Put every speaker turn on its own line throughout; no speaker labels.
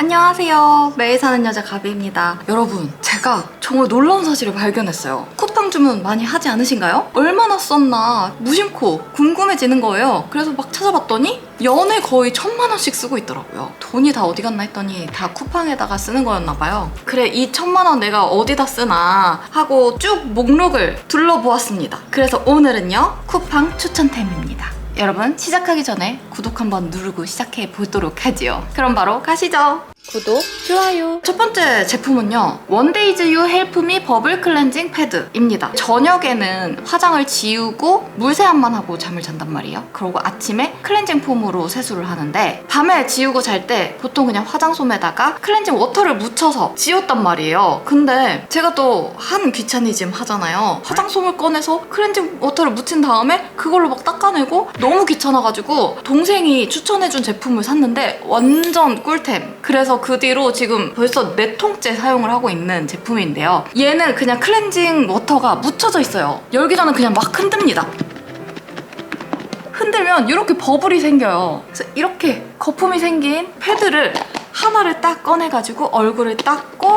안녕하세요. 매일 사는 여자 가비입니다. 여러분, 제가 정말 놀라운 사실을 발견했어요. 쿠팡 주문 많이 하지 않으신가요? 얼마나 썼나 무심코 궁금해지는 거예요. 그래서 막 찾아봤더니 연에 거의 천만 원씩 쓰고 있더라고요. 돈이 다 어디 갔나 했더니 다 쿠팡에다가 쓰는 거였나 봐요. 그래, 이 천만 원 내가 어디다 쓰나 하고 쭉 목록을 둘러보았습니다. 그래서 오늘은요, 쿠팡 추천템입니다. 여러분 시작하기 전에 구독 한번 누르고 시작해 보도록 하지요. 그럼 바로 가시죠. 구독, 좋아요. 첫 번째 제품은요. 원데이즈 유 헬프미 버블 클렌징 패드입니다. 저녁에는 화장을 지우고 물 세안만 하고 잠을 잔단 말이에요. 그리고 아침에 클렌징 폼으로 세수를 하는데 밤에 지우고 잘 때 보통 그냥 화장솜에다가 클렌징 워터를 묻혀서 지웠단 말이에요. 근데 제가 또 한 귀차니즘 하잖아요. 화장솜을 꺼내서 클렌징 워터를 묻힌 다음에 그걸로 막 닦아내고 너무 귀찮아가지고 동생이 추천해준 제품을 샀는데 완전 꿀템. 그래서 그 뒤로 지금 벌써 네 통째 사용을 하고 있는 제품인데요. 얘는 그냥 클렌징 워터가 묻혀져 있어요. 열기 전에 그냥 막 흔듭니다. 흔들면 이렇게 버블이 생겨요. 그래서 이렇게 거품이 생긴 패드를 하나를 딱 꺼내가지고 얼굴을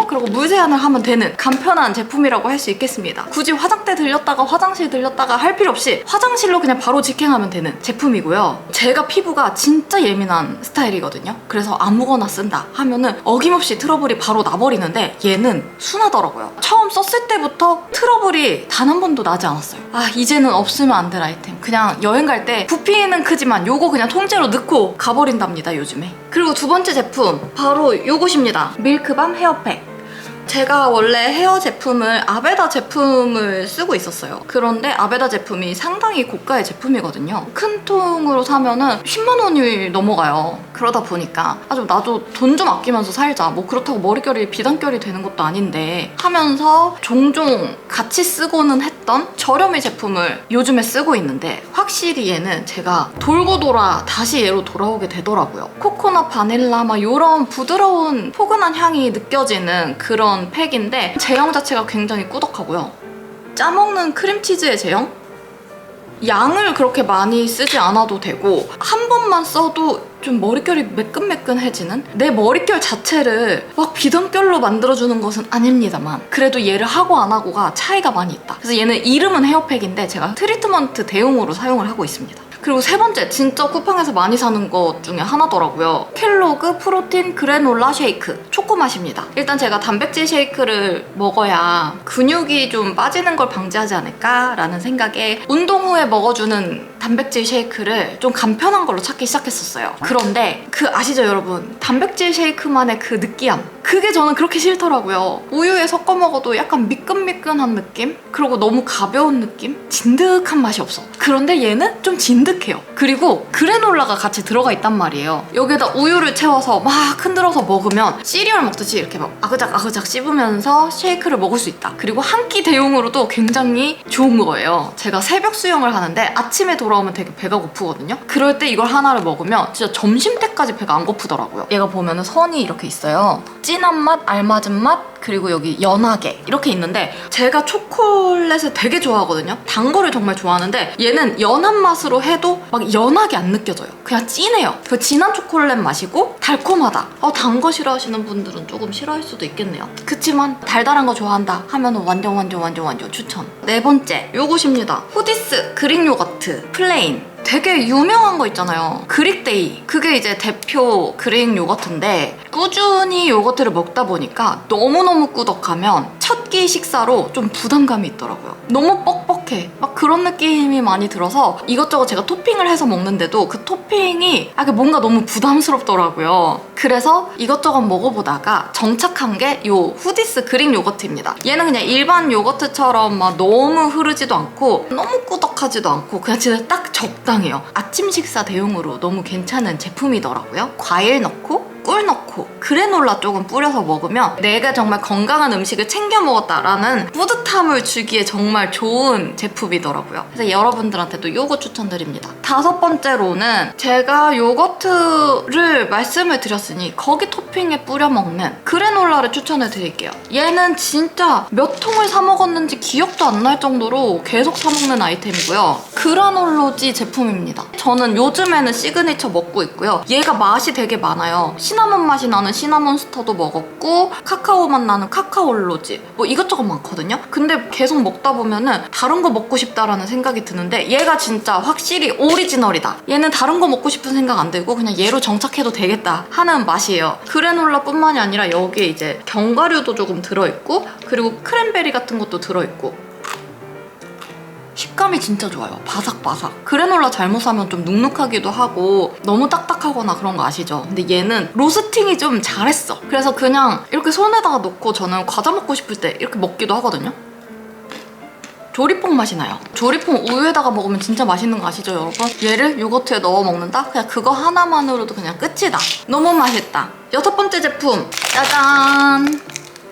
그리고 물 세안을 하면 되는 간편한 제품이라고 할 수 있겠습니다. 굳이 화장대 들렸다가 화장실 들렸다가 할 필요 없이 화장실로 그냥 바로 직행하면 되는 제품이고요. 제가 피부가 진짜 예민한 스타일이거든요. 그래서 아무거나 쓴다 하면은 어김없이 트러블이 바로 나버리는데 얘는 순하더라고요. 처음 썼을 때부터 트러블이 단 한 번도 나지 않았어요. 아 이제는 없으면 안 될 아이템. 그냥 여행 갈 때 부피는 크지만 요거 그냥 통째로 넣고 가버린답니다 요즘에. 그리고 두 번째 제품 바로 요것입니다. 밀크밤 헤어팩. 제가 원래 헤어 제품을 아베다 제품을 쓰고 있었어요. 그런데 아베다 제품이 상당히 고가의 제품이거든요. 큰 통으로 사면은 10만 원이 넘어가요. 그러다 보니까 아주 나도 돈 좀 아끼면서 살자. 뭐 그렇다고 머릿결이 비단결이 되는 것도 아닌데 하면서 종종 같이 쓰고는 했던 저렴이 제품을 요즘에 쓰고 있는데 확실히 얘는 제가 돌고 돌아 다시 얘로 돌아오게 되더라고요. 코코넛 바닐라 막 이런 부드러운 포근한 향이 느껴지는 그런 팩인데 제형 자체가 굉장히 꾸덕하고요. 짜먹는 크림치즈의 제형? 양을 그렇게 많이 쓰지 않아도 되고 한 번만 써도 좀 머릿결이 매끈매끈해지는 내 머릿결 자체를 막 비단결로 만들어주는 것은 아닙니다만 그래도 얘를 하고 안 하고가 차이가 많이 있다 그래서 얘는 이름은 헤어팩인데 제가 트리트먼트 대용으로 사용을 하고 있습니다 그리고 세 번째 진짜 쿠팡에서 많이 사는 것 중에 하나더라고요. 켈로그 프로틴 그래놀라 쉐이크 초코 맛입니다. 일단 제가 단백질 쉐이크를 먹어야 근육이 좀 빠지는 걸 방지하지 않을까라는 생각에 운동 후에 먹어주는 단백질 쉐이크를 좀 간편한 걸로 찾기 시작했었어요. 그런데 그 아시죠 여러분? 단백질 쉐이크만의 그 느끼함. 그게 저는 그렇게 싫더라고요. 우유에 섞어 먹어도 약간 미끈미끈한 느낌? 그리고 너무 가벼운 느낌? 진득한 맛이 없어. 그런데 얘는 좀 진득해요. 그리고 그래놀라가 같이 들어가 있단 말이에요. 여기다 우유를 채워서 막 흔들어서 먹으면 시리얼 먹듯이 이렇게 막 아그작 아그작 씹으면서 쉐이크를 먹을 수 있다. 그리고 한 끼 대용으로도 굉장히 좋은 거예요. 제가 새벽 수영을 하는데 아침에 돌아 오면 되게 배가 고프거든요? 그럴 때 이걸 하나를 먹으면 진짜 점심 때까지 배가 안 고프더라고요. 얘가 보면 은 선이 이렇게 있어요. 진한 맛, 알맞은 맛 그리고 여기 연하게 이렇게 있는데 제가 초콜릿을 되게 좋아하거든요. 단 거를 정말 좋아하는데 얘는 연한 맛으로 해도 막 연하게 안 느껴져요. 그냥 진해요. 그 진한 초콜릿 맛이고 달콤하다. 어, 단 거 싫어하시는 분들은 조금 싫어할 수도 있겠네요. 그치만 달달한 거 좋아한다 하면 완전 완전 완전 완전 추천. 네 번째 요것입니다. 후디스 그릭 요거트 플레인 되게 유명한 거 있잖아요. 그릭데이. 그게 이제 대표 그릭 요거트인데 꾸준히 요거트를 먹다 보니까 너무너무 꾸덕하면 첫 끼 식사로 좀 부담감이 있더라고요. 너무 뻑뻑 해. 막 그런 느낌이 많이 들어서 이것저것 제가 토핑을 해서 먹는데도 그 토핑이 아, 뭔가 너무 부담스럽더라고요. 그래서 이것저것 먹어보다가 정착한 게요 후디스 그릭 요거트입니다. 얘는 그냥 일반 요거트처럼 막 너무 흐르지도 않고 너무 꾸덕하지도 않고 그냥 진짜 딱 적당해요. 아침 식사 대용으로 너무 괜찮은 제품이더라고요. 과일 넣고 꿀 넣고 그래놀라 조금 뿌려서 먹으면 내가 정말 건강한 음식을 챙겨 먹었다라는 뿌듯함을 주기에 정말 좋은 제품이더라고요. 그래서 여러분들한테도 요거 추천드립니다. 다섯 번째로는 제가 요거트를 말씀을 드렸으니 거기 토핑에 뿌려 먹는 그래놀라를 추천해 드릴게요. 얘는 진짜 몇 통을 사 먹었는지 기억도 안 날 정도로 계속 사 먹는 아이템이고요. 그라놀로지 제품입니다. 저는 요즘에는 시그니처 먹고 있고요. 얘가 맛이 되게 많아요. 시나몬 맛이 나는 나는 시나몬스터도 먹었고 카카오 맛 나는 카카올로지 뭐 이것저것 많거든요. 근데 계속 먹다 보면은 다른 거 먹고 싶다라는 생각이 드는데 얘가 진짜 확실히 오리지널이다. 얘는 다른 거 먹고 싶은 생각 안 들고 그냥 얘로 정착해도 되겠다 하는 맛이에요. 그래놀라뿐만이 아니라 여기에 이제 견과류도 조금 들어있고 그리고 크랜베리 같은 것도 들어있고 식감이 진짜 좋아요. 바삭바삭. 그래놀라 잘못 사면 좀 눅눅하기도 하고 너무 딱딱하거나 그런 거 아시죠? 근데 얘는 로스팅이 좀 잘했어. 그래서 그냥 이렇게 손에다가 놓고 저는 과자 먹고 싶을 때 이렇게 먹기도 하거든요. 조리퐁 맛이 나요. 조리퐁 우유에다가 먹으면 진짜 맛있는 거 아시죠, 여러분? 얘를 요거트에 넣어 먹는다? 그냥 그거 하나만으로도 그냥 끝이다. 너무 맛있다. 여섯 번째 제품. 짜잔!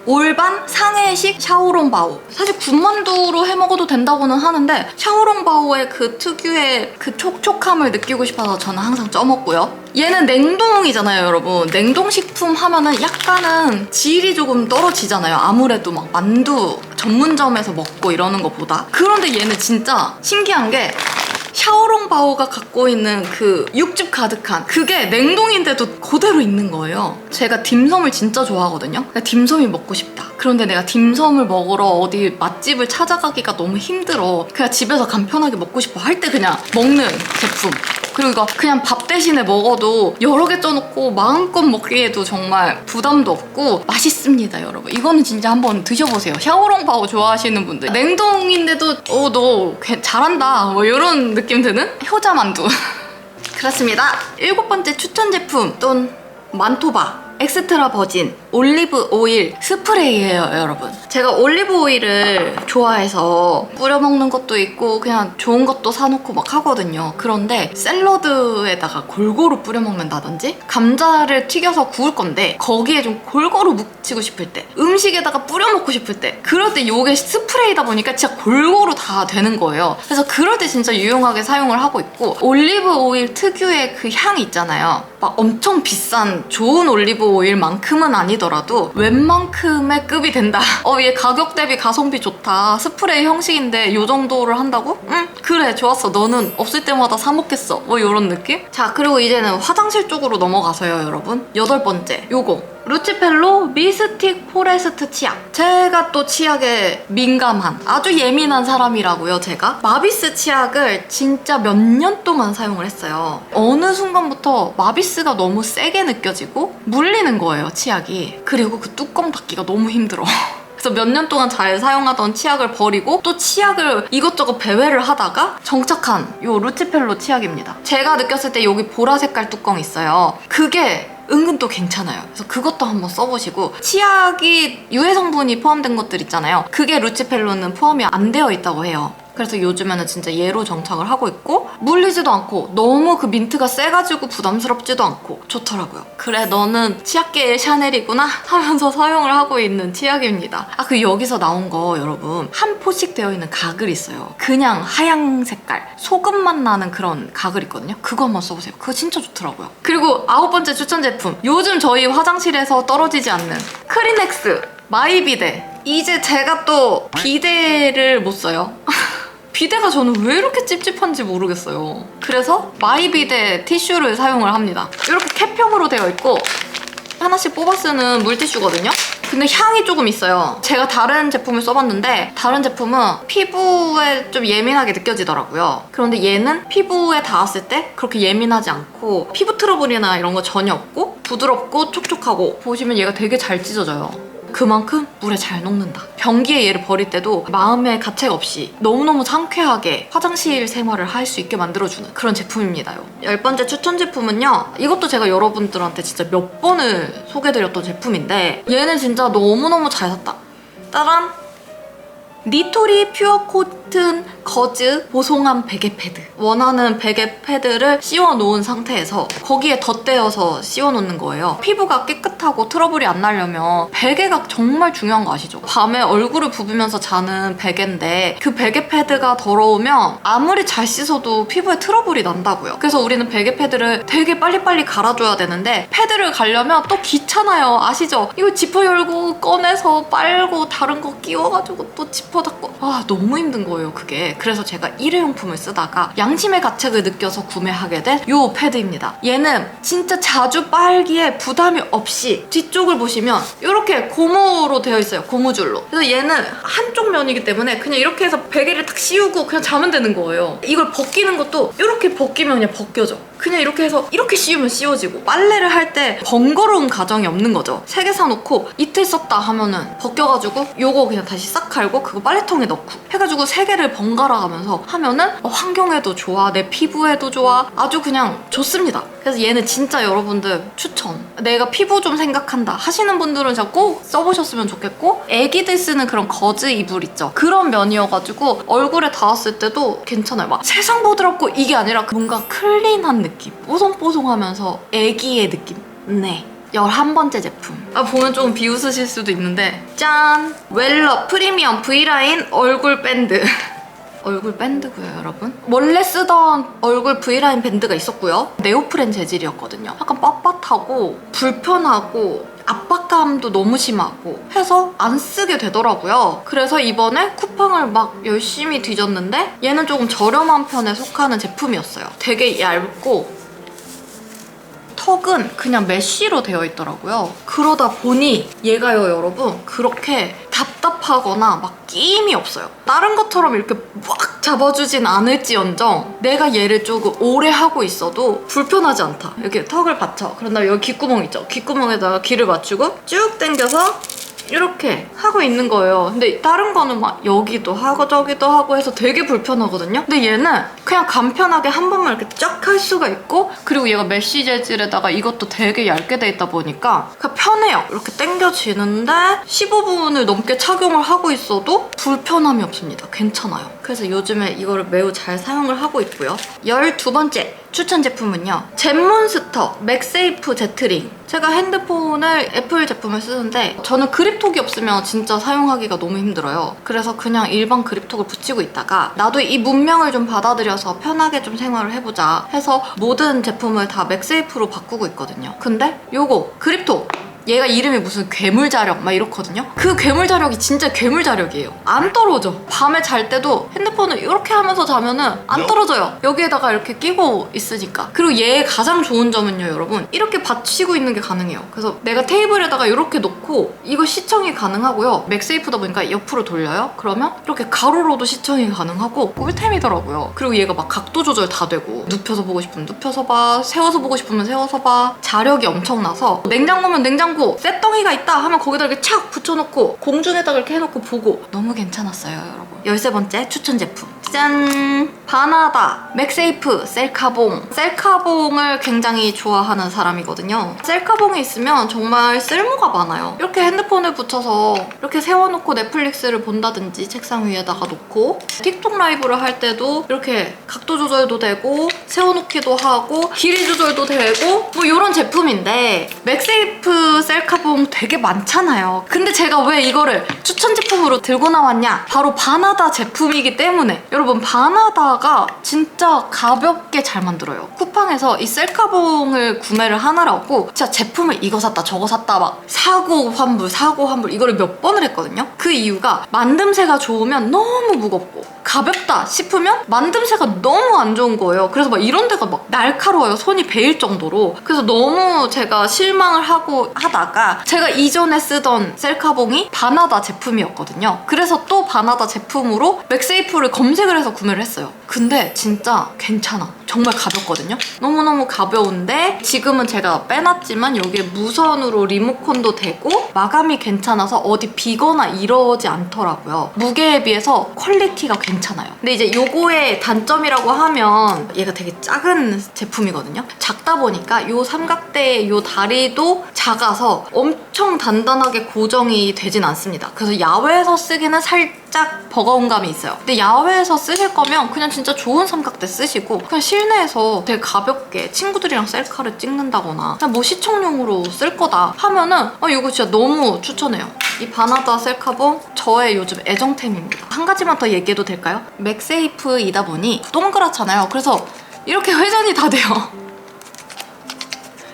올반 상해식 샤오롱바오. 사실 군만두로 해 먹어도 된다고는 하는데 샤오롱바오의 그 특유의 그 촉촉함을 느끼고 싶어서 저는 항상 쪄먹고요. 얘는 냉동이잖아요, 여러분. 냉동식품 하면은 약간은 질이 조금 떨어지잖아요. 아무래도 막 만두 전문점에서 먹고 이러는 것보다. 그런데 얘는 진짜 신기한 게 샤오롱 바오가 갖고 있는 그 육즙 가득한 그게 냉동인데도 그대로 있는 거예요. 제가 딤섬을 진짜 좋아하거든요. 딤섬이 먹고 싶다. 그런데 내가 딤섬을 먹으러 어디 맛집을 찾아가기가 너무 힘들어. 그냥 집에서 간편하게 먹고 싶어 할 때 그냥 먹는 제품. 그리고 이거 그냥 밥 대신에 먹어도 여러 개 쪄놓고 마음껏 먹기에도 정말 부담도 없고 맛있습니다, 여러분. 이거는 진짜 한번 드셔보세요. 샤오롱바오 좋아하시는 분들. 냉동인데도 어, 너 개- 잘한다. 뭐 이런 느낌 드는 효자만두. 그렇습니다. 일곱 번째 추천 제품 돈 만토바 엑스트라 버진 올리브 오일 스프레이예요, 여러분. 제가 올리브 오일을 좋아해서 뿌려 먹는 것도 있고 그냥 좋은 것도 사놓고 막 하거든요. 그런데 샐러드에다가 골고루 뿌려 먹는다든지 감자를 튀겨서 구울 건데 거기에 좀 골고루 묻히고 싶을 때 음식에다가 뿌려 먹고 싶을 때 그럴 때 이게 스프레이다 보니까 진짜 골고루 다 되는 거예요. 그래서 그럴 때 진짜 유용하게 사용을 하고 있고 올리브 오일 특유의 그 향이 있잖아요. 막 엄청 비싼 좋은 올리브 오일만큼은 아니더라도 웬만큼의 급이 된다. 어, 얘 가격 대비 가성비 좋다. 스프레이 형식인데 이 정도를 한다고? 응, 그래, 좋았어. 너는 없을 때마다 사 먹겠어. 뭐 이런 느낌? 자, 그리고 이제는 화장실 쪽으로 넘어가서요, 여러분. 여덟 번째, 요거. 루치펠로 미스틱 포레스트 치약. 제가 또 치약에 민감한 아주 예민한 사람이라고요, 제가. 마비스 치약을 진짜 몇 년 동안 사용을 했어요. 어느 순간부터 마비스가 너무 세게 느껴지고 물리는 거예요, 치약이. 그리고 그 뚜껑 닫기가 너무 힘들어. 그래서 몇 년 동안 잘 사용하던 치약을 버리고 또 치약을 이것저것 배회를 하다가 정착한 요 루치펠로 치약입니다. 제가 느꼈을 때 여기 보라 색깔 뚜껑 있어요. 그게 은근 또 괜찮아요. 그래서 그것도 한번 써보시고 치약이 유해 성분이 포함된 것들 있잖아요. 그게 루치펠로는 포함이 안 되어 있다고 해요. 그래서 요즘에는 진짜 얘로 정착을 하고 있고 물리지도 않고 너무 그 민트가 세가지고 부담스럽지도 않고 좋더라고요. 그래 너는 치약계의 샤넬이구나 하면서 사용을 하고 있는 치약입니다. 아 그 여기서 나온 거 여러분 한 포씩 되어 있는 가글 있어요. 그냥 하양 색깔 소금 맛 나는 그런 가글 있거든요. 그거 한번 써보세요. 그거 진짜 좋더라고요. 그리고 아홉 번째 추천 제품 요즘 저희 화장실에서 떨어지지 않는 크리넥스 마이비데 이제 제가 또 비데를 못 써요. 비데가 저는 왜 이렇게 찝찝한지 모르겠어요. 그래서 마이비데 티슈를 사용을 합니다. 이렇게 캡형으로 되어 있고 하나씩 뽑아 쓰는 물티슈거든요. 근데 향이 조금 있어요. 제가 다른 제품을 써봤는데 다른 제품은 피부에 좀 예민하게 느껴지더라고요. 그런데 얘는 피부에 닿았을 때 그렇게 예민하지 않고 피부 트러블이나 이런 거 전혀 없고 부드럽고 촉촉하고 보시면 얘가 되게 잘 찢어져요. 그만큼 물에 잘 녹는다. 변기에 얘를 버릴 때도 마음의 가책 없이 너무너무 상쾌하게 화장실 생활을 할 수 있게 만들어주는 그런 제품입니다요. 열 번째 추천 제품은요. 이것도 제가 여러분들한테 진짜 몇 번을 소개드렸던 제품인데 얘는 진짜 너무너무 잘 샀다. 따란! 니토리 퓨어 코튼 거즈 보송한 베개 패드. 원하는 베개 패드를 씌워 놓은 상태에서 거기에 덧대어서 씌워 놓는 거예요. 피부가 깨끗하고 트러블이 안 나려면 베개가 정말 중요한 거 아시죠? 밤에 얼굴을 부비면서 자는 베개인데 그 베개 패드가 더러우면 아무리 잘 씻어도 피부에 트러블이 난다고요. 그래서 우리는 베개 패드를 되게 빨리빨리 갈아줘야 되는데 패드를 갈려면 또 귀찮아요. 아시죠? 이거 지퍼 열고 꺼내서 빨고 다른 거 끼워가지고 또 지퍼 닫고. 아 너무 힘든 거예요 거예요 그게. 그래서 제가 일회용품을 쓰다가 양심의 가책을 느껴서 구매하게 된이 패드입니다. 얘는 진짜 자주 빨기에 부담이 없이 뒤쪽을 보시면 이렇게 고무로 되어 있어요 고무줄로. 그래서 얘는 한쪽 면이기 때문에 그냥 이렇게 해서 베개를 탁 씌우고 그냥 자면 되는 거예요. 이걸 벗기는 것도 이렇게 벗기면 그냥 벗겨져. 그냥 이렇게 해서 이렇게 씌우면 씌워지고 빨래를 할 때 번거로운 가정이 없는 거죠. 세 개 사놓고 이틀 썼다 하면은 벗겨가지고 요거 그냥 다시 싹 갈고 그거 빨래통에 넣고 해가지고 세개 를 번갈아 가면서 하면은 어, 환경에도 좋아 내 피부에도 좋아. 아주 그냥 좋습니다. 그래서 얘는 진짜 여러분들 추천. 내가 피부 좀 생각한다 하시는 분들은 꼭 써보셨으면 좋겠고 애기들 쓰는 그런 거즈 이불 있죠? 그런 면이어가지고 얼굴에 닿았을 때도 괜찮아요. 막 세상 보드랍고 이게 아니라 뭔가 클린한 느낌. 뽀송뽀송하면서 애기의 느낌. 네 11번째 제품. 아, 보면 조금 비웃으실 수도 있는데, 짠! 웰러 프리미엄 V라인 얼굴 밴드. 얼굴 밴드고요, 여러분. 원래 쓰던 얼굴 V라인 밴드가 있었고요. 네오프렌 재질이었거든요. 약간 빳빳하고 불편하고 압박감도 너무 심하고 해서 안 쓰게 되더라고요. 그래서 이번에 쿠팡을 막 열심히 뒤졌는데 얘는 조금 저렴한 편에 속하는 제품이었어요. 되게 얇고 턱은 그냥 메쉬로 되어 있더라고요. 그러다 보니 얘가요, 여러분, 그렇게 답답하거나 막 끼임이 없어요. 다른 것처럼 이렇게 막 잡아주진 않을지언정 내가 얘를 조금 오래 하고 있어도 불편하지 않다. 이렇게 턱을 받쳐. 그런 다음에 여기 귓구멍 있죠? 귓구멍에다가 귀를 맞추고 쭉 당겨서 이렇게 하고 있는 거예요. 근데 다른 거는 막 여기도 하고 저기도 하고 해서 되게 불편하거든요. 근데 얘는 그냥 간편하게 한 번만 이렇게 쫙 할 수가 있고 그리고 얘가 메쉬 재질에다가 이것도 되게 얇게 돼 있다 보니까 편해요. 이렇게 당겨지는데 15분을 넘게 착용을 하고 있어도 불편함이 없습니다. 괜찮아요. 그래서 요즘에 이거를 매우 잘 사용을 하고 있고요. 12번째 추천 제품은요. 젠몬스터 맥세이프 제트링. 제가 핸드폰을 애플 제품을 쓰는데 저는 그립톡이 없으면 진짜 사용하기가 너무 힘들어요. 그래서 그냥 일반 그립톡을 붙이고 있다가 나도 이 문명을 좀 받아들여서 편하게 좀 생활을 해보자 해서 모든 제품을 다 맥세이프로 바꾸고 있거든요. 근데 요거 그립톡 얘가 이름이 무슨 괴물 자력 막 이렇거든요. 그 괴물 자력이 진짜 괴물 자력이에요. 안 떨어져. 밤에 잘 때도 핸드폰을 이렇게 하면서 자면은 안 떨어져요. 여기에다가 이렇게 끼고 있으니까. 그리고 얘의 가장 좋은 점은요, 여러분. 이렇게 받치고 있는 게 가능해요. 그래서 내가 테이블에다가 이렇게 놓고 이거 시청이 가능하고요. 맥세이프다 보니까 옆으로 돌려요. 그러면 이렇게 가로로도 시청이 가능하고 꿀템이더라고요. 그리고 얘가 막 각도 조절 다 되고 눕혀서 보고 싶으면 눕혀서 봐, 세워서 보고 싶으면 세워서 봐. 자력이 엄청나서 냉장고면 냉장고 쇳덩이가 있다 하면 거기다 이렇게 착 붙여놓고 공중에다가 이렇게 해놓고 보고. 너무 괜찮았어요 여러분 13번째 추천 제품. 짠! 바나다 맥세이프 셀카봉. 셀카봉을 굉장히 좋아하는 사람이거든요. 셀카봉이 있으면 정말 쓸모가 많아요. 이렇게 핸드폰을 붙여서 이렇게 세워놓고 넷플릭스를 본다든지 책상 위에다가 놓고 틱톡 라이브를 할 때도 이렇게 각도 조절도 되고 세워놓기도 하고 길이 조절도 되고 뭐 이런 제품인데 맥세이프 셀카봉 되게 많잖아요. 근데 제가 왜 이거를 추천 제품으로 들고 나왔냐? 바로 바나 다 제품이기 때문에 여러분 바나다가 진짜 가볍게 잘 만들어요. 쿠팡에서 이 셀카봉을 구매를 하느라고 진짜 제품을 이거 샀다 저거 샀다 막 사고 환불 사고 환불 이거를 몇 번을 했거든요. 그 이유가 만듦새가 좋으면 너무 무겁고 가볍다 싶으면 만듦새가 너무 안 좋은 거예요. 그래서 막 이런 데가 막 날카로워요. 손이 베일 정도로. 그래서 너무 제가 실망을 하고 하다가 제가 이전에 쓰던 셀카봉이 바나다 제품이었거든요. 그래서 또 바나다 제품 으로 맥세이프를 검색을 해서 구매를 했어요. 근데 진짜 괜찮아. 정말 가볍거든요. 너무너무 가벼운데 지금은 제가 빼놨지만 여기에 무선으로 리모컨도 되고 마감이 괜찮아서 어디 비거나 이러지 않더라고요. 무게에 비해서 퀄리티가 괜찮아요. 근데 이제 요거의 단점이라고 하면 얘가 되게 작은 제품이거든요. 작다 보니까 요 삼각대의 요 다리도 작아서 엄청 단단하게 고정이 되진 않습니다. 그래서 야외에서 쓰기는 살짝 버거운 감이 있어요. 근데 야외에서 쓰실 거면 그냥 진짜 좋은 삼각대 쓰시고 그냥 실내에서 되게 가볍게 친구들이랑 셀카를 찍는다거나 그냥 뭐 시청용으로 쓸 거다 하면은 어, 이거 진짜 너무 추천해요. 이 바나다 셀카봉 저의 요즘 애정템입니다. 한 가지만 더 얘기해도 될까요? 맥세이프이다 보니 동그랗잖아요. 그래서 이렇게 회전이 다 돼요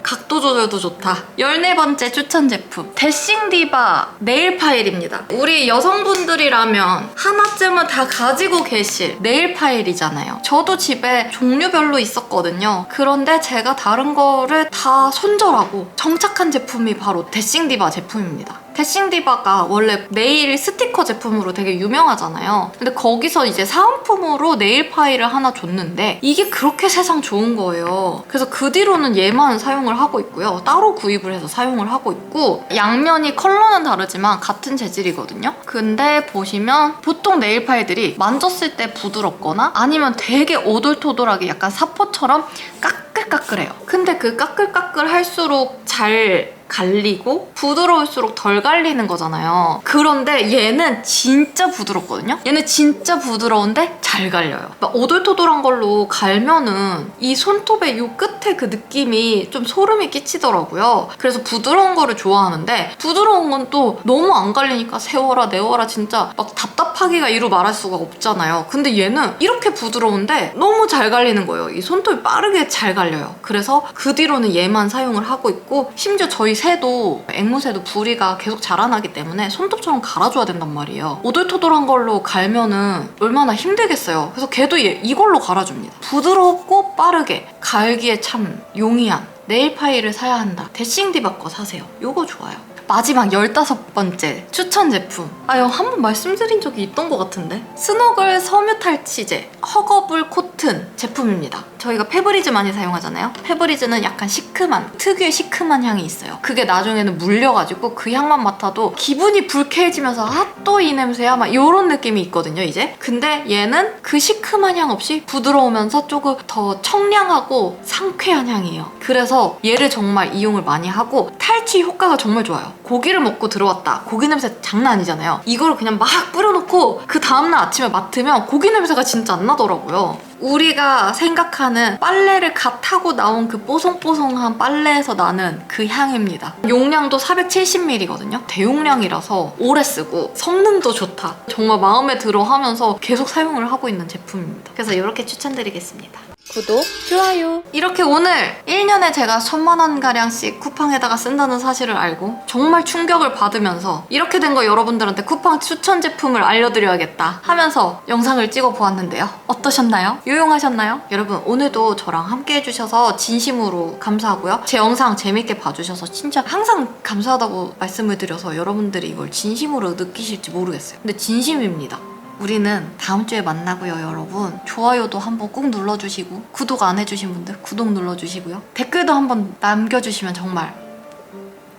각도 조절도 좋다. 14번째 추천 제품. 데싱 디바 네일 파일입니다. 우리 여성분들이라면 하나쯤은 다 가지고 계실 네일 파일이잖아요. 저도 집에 종류별로 있었거든요. 그런데 제가 다른 거를 다 손절하고 정착한 제품이 바로 데싱 디바 제품입니다. 데싱 디바가 원래 네일 스티커 제품으로 되게 유명하잖아요. 근데 거기서 이제 사은품으로 네일 파일을 하나 줬는데 이게 그렇게 세상 좋은 거예요. 그래서 그 뒤로는 얘만 사용을 하고 있고요. 따로 구입을 해서 사용을 하고 있고 양면이 컬러는 다르지만 같은 재질이거든요. 근데 보시면 보통 네일 파일들이 만졌을 때 부드럽거나 아니면 되게 오돌토돌하게 약간 사포처럼 까끌까끌해요. 근데 그 까끌까끌 할수록 잘 갈리고 부드러울수록 덜 갈리는 거잖아요. 그런데 얘는 진짜 부드럽거든요. 얘는 진짜 부드러운데 잘 갈려요. 막 오돌토돌한 걸로 갈면은 이 손톱의 요 끝에 그 느낌이 좀 소름이 끼치더라고요. 그래서 부드러운 거를 좋아하는데 부드러운 건 또 너무 안 갈리니까 세워라 내워라 진짜 막 답답 하기가 이루 말할 수가 없잖아요. 근데 얘는 이렇게 부드러운데 너무 잘 갈리는 거예요. 이 손톱이 빠르게 잘 갈려요. 그래서 그 뒤로는 얘만 사용을 하고 있고 심지어 저희 새도 앵무새도 부리가 계속 자라나기 때문에 손톱처럼 갈아줘야 된단 말이에요. 오돌토돌한 걸로 갈면은 얼마나 힘들겠어요. 그래서 걔도 얘 이걸로 갈아줍니다. 부드럽고 빠르게 갈기에 참 용이한 네일 파일을 사야 한다. 데싱 디바 거 사세요. 요거 좋아요. 마지막 15번째 추천 제품. 아, 이거 한번 말씀드린 적이 있던 것 같은데. 스노글 섬유 탈취제 허거블 코 튼 제품입니다. 저희가 페브리즈 많이 사용하잖아요. 페브리즈는 약간 시큼한, 특유의 시큼한 향이 있어요. 그게 나중에는 물려가지고 그 향만 맡아도 기분이 불쾌해지면서 아, 또 이 냄새야? 막 이런 느낌이 있거든요, 이제. 근데 얘는 그 시큼한 향 없이 부드러우면서 조금 더 청량하고 상쾌한 향이에요. 그래서 얘를 정말 이용을 많이 하고 탈취 효과가 정말 좋아요. 고기를 먹고 들어왔다. 고기 냄새 장난 아니잖아요. 이걸 그냥 막 뿌려놓고 그 다음날 아침에 맡으면 고기 냄새가 진짜 안 나더라고요. 우리가 생각하는 빨래를 갓 하고 나온 그 뽀송뽀송한 빨래에서 나는 그 향입니다. 용량도 470ml거든요. 대용량이라서 오래 쓰고 성능도 좋다. 정말 마음에 들어 하면서 계속 사용을 하고 있는 제품입니다. 그래서 이렇게 추천드리겠습니다. 구독, 좋아요. 이렇게 오늘 1년에 제가 천만 원 가량씩 쿠팡에다가 쓴다는 사실을 알고 정말 충격을 받으면서 이렇게 된 거 여러분들한테 쿠팡 추천 제품을 알려드려야겠다 하면서 영상을 찍어 보았는데요. 어떠셨나요? 유용하셨나요? 여러분 오늘도 저랑 함께 해주셔서 진심으로 감사하고요. 제 영상 재밌게 봐주셔서 진짜 항상 감사하다고 말씀을 드려서 여러분들이 이걸 진심으로 느끼실지 모르겠어요. 근데 진심입니다. 우리는 다음 주에 만나고요, 여러분. 좋아요도 한번 꾹 눌러주시고, 구독 안 해주신 분들 구독 눌러주시고요. 댓글도 한번 남겨주시면 정말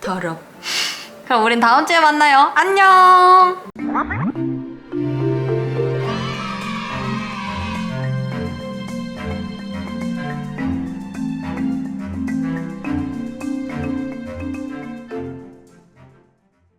더럽. 그럼 우린 다음 주에 만나요. 안녕!